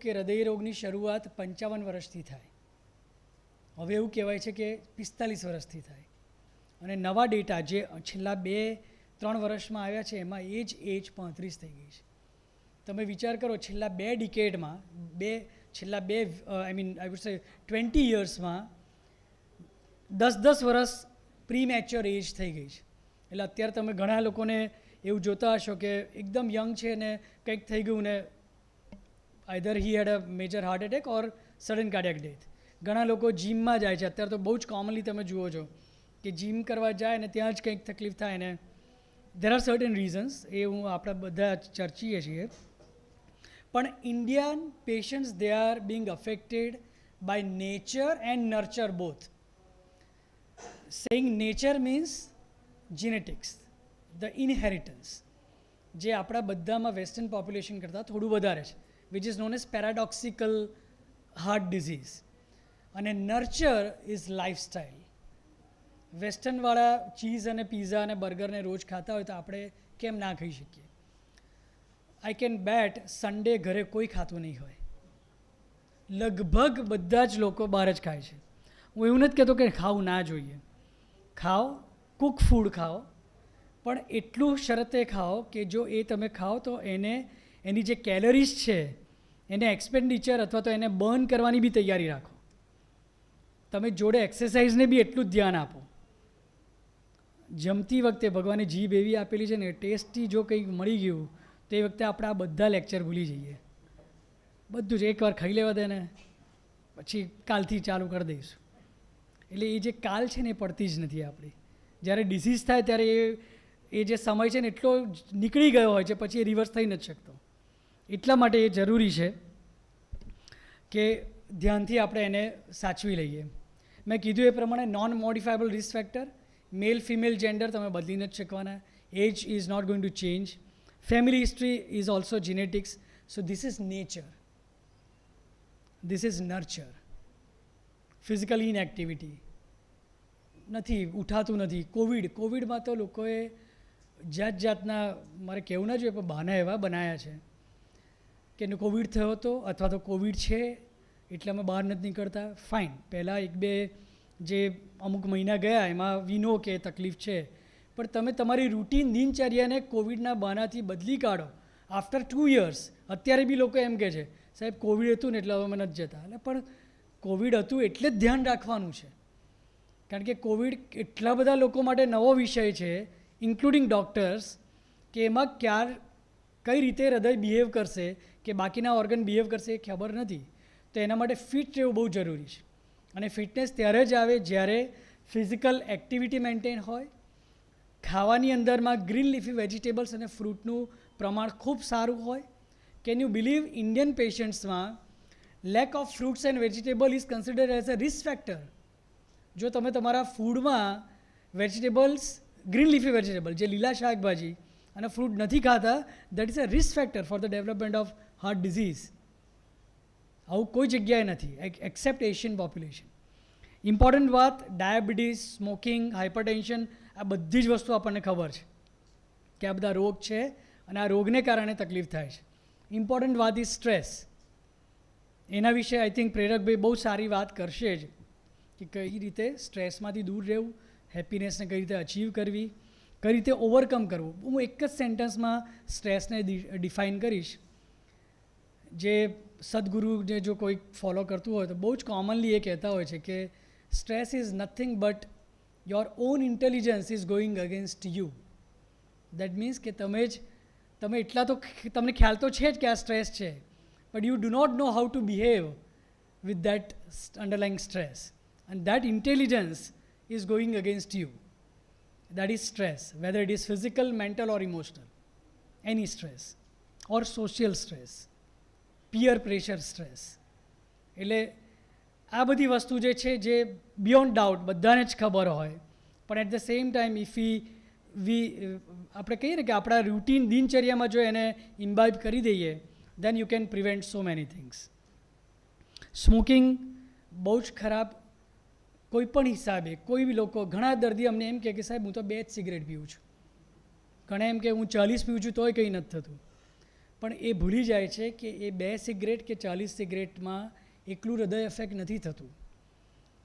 કે હૃદયરોગની શરૂઆત પંચાવન વર્ષથી થાય. હવે એવું કહેવાય છે કે પિસ્તાલીસ વર્ષથી થાય. અને નવા ડેટા જે છેલ્લા બે, ત્રણ વર્ષમાં આવ્યા છે, એમાં એ જ એજ પાંત્રીસ થઈ ગઈ છે. તમે વિચાર કરો, છેલ્લા બે ડિકેડમાં, બે, છેલ્લા બે, I mean, I would say twenty યર્સમાં દસ દસ વર્ષ પ્રી મેચ્યોર એજ થઈ ગઈ છે. એટલે અત્યારે તમે ઘણા લોકોને એવું જોતા હશો કે એકદમ યંગ છે ને કંઈક થઈ ગયું ને either he had a major heart attack or sudden cardiac death ઘણા લોકો જીમમાં જાય છે. અત્યારે તો બહુ જ કોમનલી તમે જુઓ છો કે જીમ કરવા જાય ને ત્યાં જ કંઈક તકલીફ થાય ને દેર આર સર્ટન રીઝન્સ એ હું આપણા બધા ચર્ચીએ છીએ. પણ Indian patients they are being affected by nature and nurture both saying nature means genetics the inheritance જે આપણા બધામાં વેસ્ટર્ન પોપ્યુલેશન કરતાં થોડું વધારે છે. Which is known as paradoxical heart disease અને નર્ચર ઇઝ લાઇફસ્ટાઈલ વેસ્ટર્નવાળા ચીઝ અને પીઝા અને બર્ગરને રોજ ખાતા હોય તો આપણે કેમ ના ખાઈ શકીએ આઈ કેન બેટ સન્ડે ઘરે કોઈ ખાતું નહીં હોય લગભગ બધા જ લોકો બહાર જ ખાય છે હું એવું નથી કહેતો કે ખાવું ના જોઈએ ખાઓ કુક ફૂડ ખાઓ પણ એટલું શરતે ખાઓ કે જો એ તમે ખાઓ તો એને, એની જે કેલરીઝ છે એને એક્સપેન્ડિચર અથવા તો એને બર્ન કરવાની બી તૈયારી રાખો. તમે જોડે એક્સરસાઇઝને બી એટલું જ ધ્યાન આપો. જમતી વખતે ભગવાને જીભ એવી આપેલી છે ને, ટેસ્ટી જો કંઈક મળી ગયું, તો એ વખતે આપણે આ બધા લેક્ચર ભૂલી જઈએ. બધું જ એકવાર ખાઈ લેવા દે ને, પછી કાલથી ચાલુ કરી દઈશું. એટલે એ જે કાલ છે ને એ પડતી જ નથી આપણી. જ્યારે ડિસીઝ થાય ત્યારે એ એ જે સમય છે ને, એટલો નીકળી ગયો હોય છે, પછી એ રિવર્સ થઈ નથી શકતો. એટલા માટે એ જરૂરી છે કે ધ્યાનથી આપણે એને સાચવી લઈએ. મેં કીધું એ પ્રમાણે non modifiable risk factor male female gender તમે બદલી નથી શકવાના age is not going to change family history is also genetics so this is nature this is nurture physical inactivity નથી, ઉઠાતું નથી. કોવિડ કોવિડમાં તો લોકોએ જાત જાતના, મારે કહેવું ના જોઈએ, પણ બહાના એવા બનાવ્યા છે. કે એનો કોવિડ થયો હતો અથવા તો કોવિડ છે, એટલે અમે બહાર નથી નીકળતા. ફાઇન પહેલાં એક બે જે અમુક મહિના ગયા, એમાં વિનો કે તકલીફ છે. પણ તમે તમારી રૂટીન દિનચર્યાને કોવિડના બહાનાથી બદલી કાઢો. આફ્ટર ટુ યર્સ અત્યારે બી લોકો એમ કહે છે, સાહેબ કોવિડ હતું ને એટલે હવે અમે નથી જતા. એટલે પણ કોવિડ હતું એટલે જ ધ્યાન રાખવાનું છે. કારણ કે કોવિડ એટલા બધા લોકો માટે નવો વિષય છે ઇન્ક્લુડિંગ ડૉક્ટર્સ કે એમાં ક્યાર, કઈ રીતે હૃદય બિહેવ કરશે કે બાકીના ઓર્ગન બિહેવ કરશે એ ખબર નથી, તો એના માટે ફિટ રહેવું બહુ જરૂરી છે. અને ફિટનેસ ત્યારે જ આવે જ્યારે ફિઝિકલ એક્ટિવિટી મેન્ટેન હોય, ખાવાની અંદરમાં ગ્રીન લીફી વેજીટેબલ્સ અને ફ્રૂટનું પ્રમાણ ખૂબ સારું હોય. Can you believe Indian પેશન્ટ્સમાં lack of fruits and vegetable is consider as a risk factor જો તમે તમારા ફૂડમાં વેજીટેબલ્સ ગ્રીન લીફી વેજીટેબલ જે લીલા શાકભાજી અને ફ્રૂટ નથી ખાતા that is a risk factor for the development of heart disease આવું કોઈ જગ્યાએ નથી. એક્સેપ્ટ એશિયન પોપ્યુલેશન ઇમ્પોર્ટન્ટ વાત ડાયાબિટીસ સ્મોકિંગ હાઇપરટેન્શન આ બધી જ વસ્તુ આપણને ખબર છે કે આ બધા રોગ છે અને આ રોગને કારણે તકલીફ થાય છે. ઇમ્પોર્ટન્ટ વાત ઇઝ સ્ટ્રેસ એના વિશે આઈ થિંક પ્રેરકભાઈ બહુ સારી વાત કરશે જ કે કઈ રીતે સ્ટ્રેસમાંથી દૂર રહેવું હેપીનેસને કઈ રીતે અચીવ કરવી, કઈ રીતે ઓવરકમ કરવું. હું એક જ સેન્ટેન્સમાં સ્ટ્રેસને ડિફાઇન કરીશ. જે સદગુરુને જો કોઈ ફોલો કરતું હોય તો બહુ જ કોમનલી એ કહેતા હોય છે કે stress is nothing but your own intelligence is going against you that means કે તમે જ તમે એટલા તો તમને ખ્યાલ તો છે જ કે આ સ્ટ્રેસ છે but you do not know how to behave with that underlying stress and that intelligence is going against you. That is stress, whether it is physical, mental, or emotional. Any stress. Or social stress. Peer pressure stress એટલે આ બધી વસ્તુ જે છે, જે beyond doubt બધાને જ ખબર હોય. પણ at the same time if we we આપણે કહીએ ને કે આપણા રૂટીન દિનચર્યામાં જો એને ઇમ્બાઇબ કરી દઈએ then you can prevent so many things smoking બહુ જ ખરાબ કોઈ પણ હિસાબે, કોઈ બી લોકો, ઘણા દર્દી અમને એમ કહે કે સાહેબ, હું તો બે જ સિગરેટ પીઉં છું. ઘણા એમ કે હું ચાલીસ પીઉં છું, તોય કંઈ નથી થતું. પણ એ ભૂલી જાય છે કે એ બે સિગરેટ કે ચાલીસ સિગરેટમાં એકલું હૃદય એફેક્ટ નથી થતું.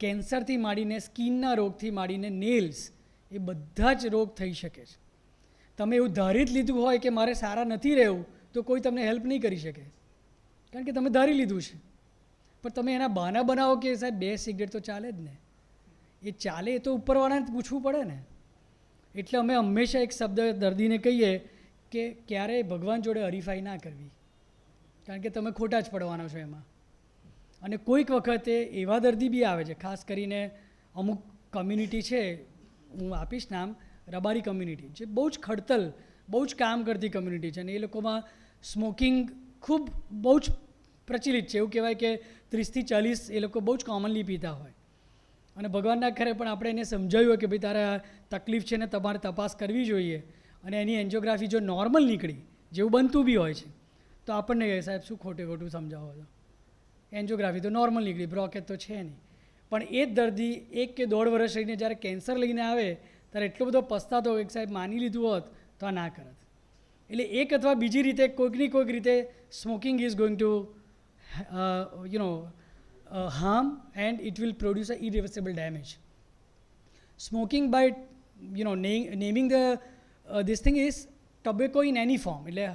કેન્સરથી માંડીને સ્કિનના રોગથી માંડીને નેલ્સ એ બધા જ રોગ થઈ શકે છે. તમે એવું ધારી જ લીધું હોય કે મારે સારા નથી રહેવું, તો કોઈ તમને હેલ્પ નહીં કરી શકે. કારણ કે તમે ધારી લીધું છે. પણ તમે એના બહાના બનાવો કે સાહેબ, બે સિગરેટ તો ચાલે જ ને. એ ચાલે એ તો ઉપરવાળાને પૂછવું પડે ને. એટલે અમે હંમેશા એક શબ્દ દર્દીને કહીએ કે ક્યારેય ભગવાન જોડે હરીફાઈ ના કરવી. કારણ કે તમે ખોટા જ પડવાના છો એમાં. અને કોઈક વખતે એવા દર્દી બી આવે છે, ખાસ કરીને અમુક કમ્યુનિટી છે, હું આપીશ નામ, રબારી કમ્યુનિટી જે બહુ જ ખડતલ, બહુ જ કામ કરતી કમ્યુનિટી છે અને એ લોકોમાં સ્મોકિંગ ખૂબ બહુ જ પ્રચલિત છે. એવું કહેવાય કે ત્રીસથી ચાલીસ એ લોકો બહુ જ કોમનલી પીતા હોય. અને ભગવાનના ખરે પણ આપણે એને સમજાવ્યું કે ભાઈ તારે તકલીફ છે ને તમારે તપાસ કરવી જોઈએ. અને એની એન્જિયોગ્રાફી જો નોર્મલ નીકળી, જેવું બનતું બી હોય છે, તો આપણને કહે, સાહેબ, શું ખોટે ખોટું સમજાવો છો? એન્જિયોગ્રાફી તો નોર્મલ નીકળી બ્રોકેટ તો છે નહીં. પણ એ જ દર્દી એક કે દોઢ વર્ષ રહીને જ્યારે કેન્સર લઈને આવે, ત્યારે એટલો બધો પસ્તાતો હોય કે, સાહેબ, માની લીધું હોત તો આ ના કરત. એટલે એક અથવા બીજી રીતે કોઈકની કોઈક રીતે smoking is going to you know harm and it will produce a irreversible damage smoking by you know naming naming the thing is tobacco in any form એટલે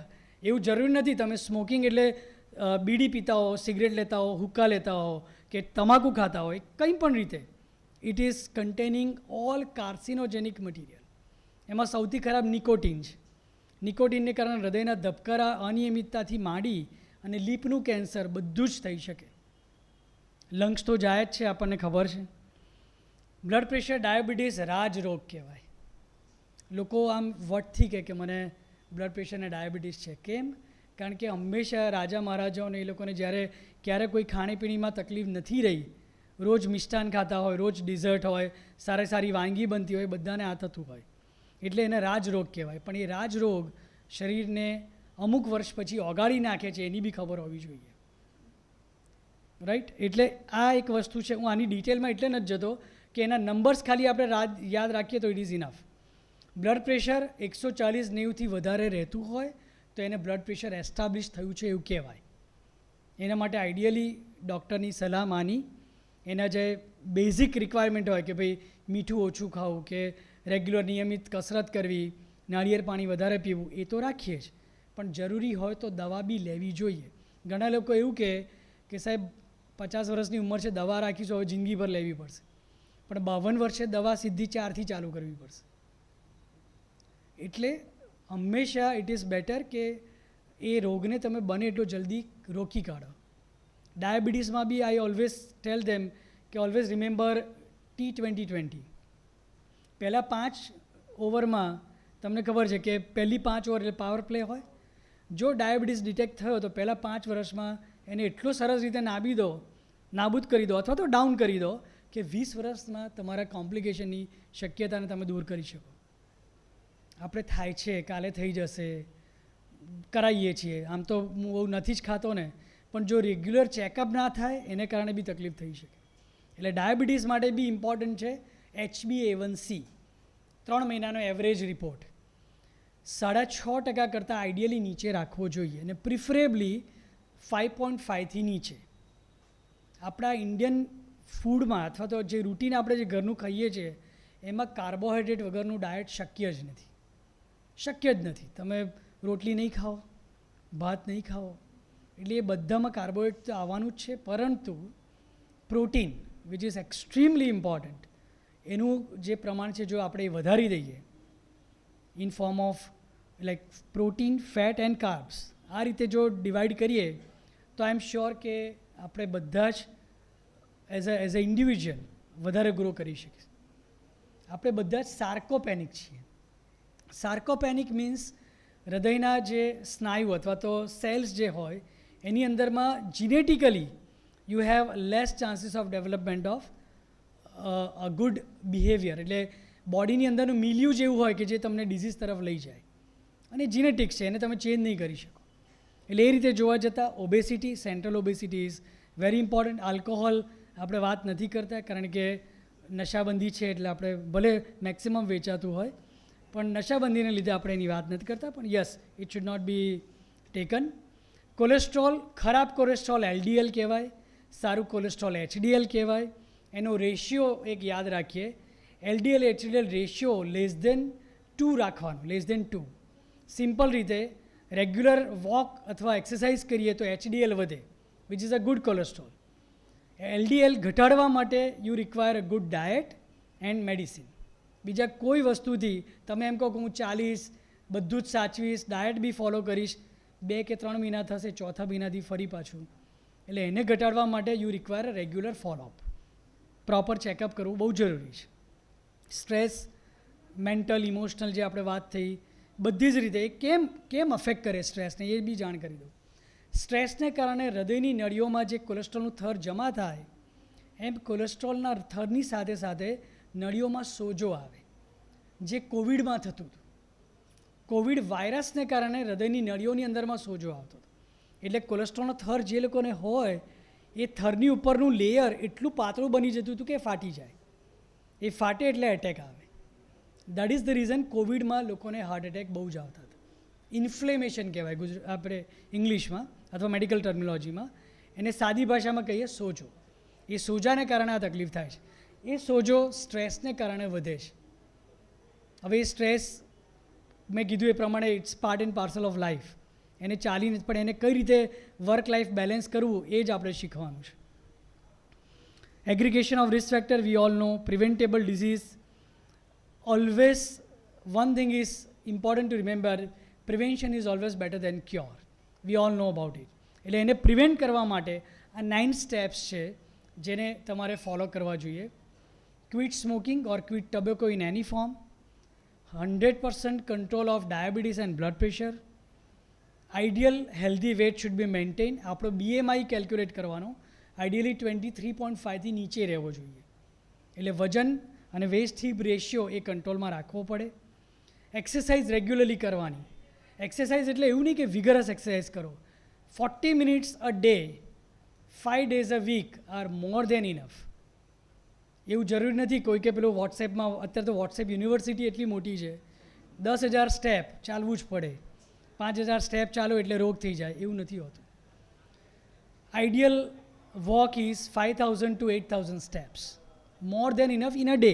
એવું જરૂરી નથી તમે સ્મોકિંગ એટલે બીડી પીતા હો સિગરેટ લેતા હો, હુક્કા લેતા હો કે તમાકુ ખાતા હોય કંઈ પણ રીતે. It is containing all carcinogenic material એમાં સૌથી ખરાબ નિકોટીન છે. નિકોટીનને કારણે હૃદયના ધબકારા, અનિયમિતતાથી માંડી અને લીપનું કેન્સર બધું જ થઈ શકે. લંગ્સ તો જાય જ છે, આપણને ખબર છે. બ્લડ પ્રેશર ડાયાબિટીસ રાજરોગ કહેવાય. લોકો આમ વટથી કહે કે મને બ્લડ પ્રેશર અને ડાયાબિટીસ છે. કેમ? કારણ કે હંમેશા રાજા મહારાજાઓને એ લોકોને જ્યારે ક્યારે કોઈ ખાણીપીણીમાં તકલીફ નથી રહી, રોજ મિષ્ટાન ખાતા હોય, રોજ ડિઝર્ટ હોય, સારી સારી વાનગી બનતી હોય બધાને આ થતું હોય. એટલે એને રાજરોગ કહેવાય. પણ એ રાજરોગ શરીરને અમુક વર્ષ પછી ઓગાળી નાખે છે, એની બી ખબર હોવી જોઈએ. રાઈટ એટલે આ એક વસ્તુ છે. હું આની ડિટેલમાં એટલે નથી જતો કે એના નંબર્સ ખાલી આપણે યાદ રાખીએ તો it is enough blood pressure એકસો ચાલીસ નેવુંથી વધારે રહેતું હોય, તો એને બ્લડ પ્રેશર એસ્ટાબ્લિશ થયું છે એવું કહેવાય. એના માટે આઈડિયલી ડૉક્ટરની સલાહ માની. એના જે બેઝિક રિક્વાયરમેન્ટ હોય કે ભાઈ મીઠું ઓછું ખાવું કે રેગ્યુલર નિયમિત કસરત કરવી, નાળિયેર પાણી વધારે પીવું, એ તો રાખીએ જ. પણ જરૂરી હોય તો દવા બી લેવી જોઈએ. ઘણા લોકો એવું કહે કે સાહેબ, પચાસ વર્ષની ઉંમર છે, દવા રાખીશું, હવે જિંદગીભર લેવી પડશે. પણ બાવન વર્ષે દવા સીધી ચારથી ચાલુ કરવી પડશે. એટલે હંમેશા ઇટ ઇઝ બેટર કે એ રોગને તમે બને એટલો જલ્દી રોકી કાઢો. ડાયાબિટીસમાં બી આઈ ઓલવેઝ ટેલ ધેમ કે always remember T twenty twenty પહેલાં પાંચ ઓવરમાં તમને ખબર છે કે પહેલી પાંચ ઓવર એટલે પાવર પ્લે હોય. જો ડાયાબિટીસ ડિટેક્ટ થયો તો પહેલાં પાંચ વર્ષમાં એને એટલો સરસ રીતે નાબી દો, નાબૂદ કરી દો અથવા તો ડાઉન કરી દો કે વીસ વર્ષમાં તમારા કોમ્પ્લિકેશનની શક્યતાને તમે દૂર કરી શકો. આપણે થાય છે, કાલે થઈ જશે કરાવીએ છીએ. આમ તો હું બહુ નથી જ ખાતો ને, પણ જો રેગ્યુલર ચેકઅપ ના થાય, એને કારણે બી તકલીફ થઈ શકે. એટલે ડાયાબિટીસ માટે બી ઇમ્પોર્ટન્ટ છે એચબી એ વન સી ત્રણ મહિનાનો એવરેજ રિપોર્ટ સાડા છ ટકા કરતાં આઈડિયલી નીચે રાખવો જોઈએ અને પ્રિફરેબલી ફાઇવ પોઈન્ટ ફાઇવથી નીચે. આપણા ઇન્ડિયન ફૂડમાં અથવા તો જે રૂટીન આપણે જે ઘરનું ખાઈએ છીએ, એમાં કાર્બોહાઈડ્રેટ વગરનું ડાયટ શક્ય જ નથી. શક્ય જ નથી. તમે રોટલી નહીં ખાઓ, ભાત નહીં ખાઓ, એટલે એ બધામાં કાર્બોહાઈડ્રેટ આવવાનું જ છે. પરંતુ protein which is extremely important એનું જે પ્રમાણ છે, જો આપણે એ વધારી દઈએ in form of like protein fat and carbs આ રીતે જો ડિવાઈડ કરીએ, તો આઈ એમ શ્યોર કે આપણે બધા જ as a as a individual વધારે ગ્રો કરી શકીશ. આપણે બધા જ સાર્કોપેનિક છીએ. સાર્કોપેનિક મીન્સ હૃદયના જે સ્નાયુ અથવા તો સેલ્સ જે હોય, એની અંદરમાં genetically you have less chances of development of a good behaviour એટલે બોડીની અંદરનું મિલ્યુ જેવું હોય કે જે તમને ડિઝીઝ તરફ લઈ જાય. અને જીનેટિક્સ છે, એને તમે ચેન્જ નહીં કરી શકો. એટલે એ રીતે જોવા જતાં obesity central obesity is very important alcohol આપણે વાત નથી કરતા, કારણ કે નશાબંધી છે એટલે આપણે ભલે મેક્સિમમ વેચાતું હોય પણ નશાબંધીને લીધે આપણે એની વાત નથી કરતા, પણ yes it should not be taken cholesterol ખરાબ કોલેસ્ટ્રોલ એલડીએલ કહેવાય, સારું કોલેસ્ટ્રોલ એચડીએલ કહેવાય. એનો રેશિયો એક યાદ રાખીએ LDL HDL ratio less than two રાખવાનો લેસ દેન ટુ સિમ્પલ રીતે રેગ્યુલર વોક અથવા એક્સરસાઇઝ કરીએ તો એચડીએલ વધે which is a good cholesterol LDL ઘટાડવા માટે you require a good diet and medicine બીજા કોઈ વસ્તુથી તમે એમ કહો કે હું ચાલીસ, બધું જ સાચવીશ ડાયટ બી ફોલો કરીશ, બે કે ત્રણ મહિના થશે, ચોથા મહિનાથી ફરી પાછું. એટલે એને ઘટાડવા માટે you require regular follow up proper checkup કરવું બહુ જરૂરી છે. સ્ટ્રેસ મેન્ટલ ઇમોશનલ જે આપણે વાત થઈ, બધી જ રીતે કેમ કેમ અફેક્ટ કરે સ્ટ્રેસને એ બી જાણ કરી દઉં. સ્ટ્રેસને કારણે હૃદયની નળીઓમાં જે કોલેસ્ટ્રોલનું થર જમા થાય, એમ કોલેસ્ટ્રોલના થરની સાથે સાથે નળીઓમાં સોજો આવે, જે કોવિડમાં થતું હતું. કોવિડ વાયરસને કારણે હૃદયની નળીઓની અંદરમાં સોજો આવતો હતો. એટલે કોલેસ્ટ્રોલનો થર જે લોકોને હોય, એ થરની ઉપરનું લેયર એટલું પાતળું બની જતું હતું કે ફાટી જાય. એ ફાટે એટલે એટેક આવે. દેટ ઇઝ ધ રીઝન કોવિડમાં લોકોને હાર્ટ એટેક બહુ જ આવતા હતા. ઇન્ફ્લેમેશન કહેવાય ગુજરાત આપણે ઇંગ્લિશમાં અથવા મેડિકલ ટર્મિનોલોજીમાં એને સાદી ભાષામાં કહીએ સોજો. એ સોજાને કારણે આ તકલીફ થાય છે. એ સોજો સ્ટ્રેસને કારણે વધે છે. હવે એ સ્ટ્રેસ મેં કીધું એ પ્રમાણે it's part and parcel of life એને ચાલીને પણ એને કઈ રીતે વર્ક લાઈફ બેલેન્સ કરવું એ જ આપણે શીખવાનું છે. Aggregation of risk factor we all know preventable disease always one thing is important to remember prevention is always better than cure we all know about it એટલે એને પ્રિવેન્ટ કરવા માટે આ નાઇન સ્ટેપ્સ છે, જેને તમારે ફોલો કરવા જોઈએ. Quit smoking or tobacco in any form hundred percent control of diabetes and blood pressure ideal healthy weight should be maintain આપણો બીએમઆઈ કેલ્ક્યુલેટ કરવાનો આઈડિયલી ટ્વેન્ટી થ્રી પોઈન્ટ ફાઇવથી નીચે રહેવો જોઈએ એટલે વજન અને વેસ્ટ હીપ રેશિયો એ કંટ્રોલમાં રાખવો પડે એક્સરસાઇઝ રેગ્યુલરલી કરવાની એક્સરસાઇઝ એટલે એવું નહીં કે વિગરસ એક્સરસાઇઝ કરો forty minutes a day five days a week are more than enough એવું જરૂરી નથી કોઈ કે પેલું વોટ્સએપમાં અત્યારે તો વોટ્સએપ યુનિવર્સિટી એટલી મોટી છે. દસ હજાર સ્ટેપ ચાલવું જ પડે. પાંચ હજાર સ્ટેપ ચાલો એટલે રોગ થઈ જાય, એવું નથી હોતું. Ideal walk is five thousand to eight thousand steps more than enough in a day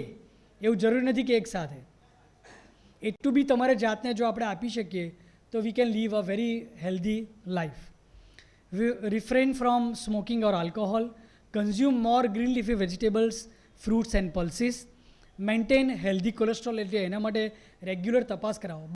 એવું જરૂરી નથી કે એક સાથે. એટલું બી તમારે જાતને જો આપણે આપી શકીએ, તો we can live a very healthy life refrain from smoking or alcohol consume more green leafy vegetables fruits and pulses maintain healthy cholesterol એટલે એના માટે રેગ્યુલર તપાસ કરાવો.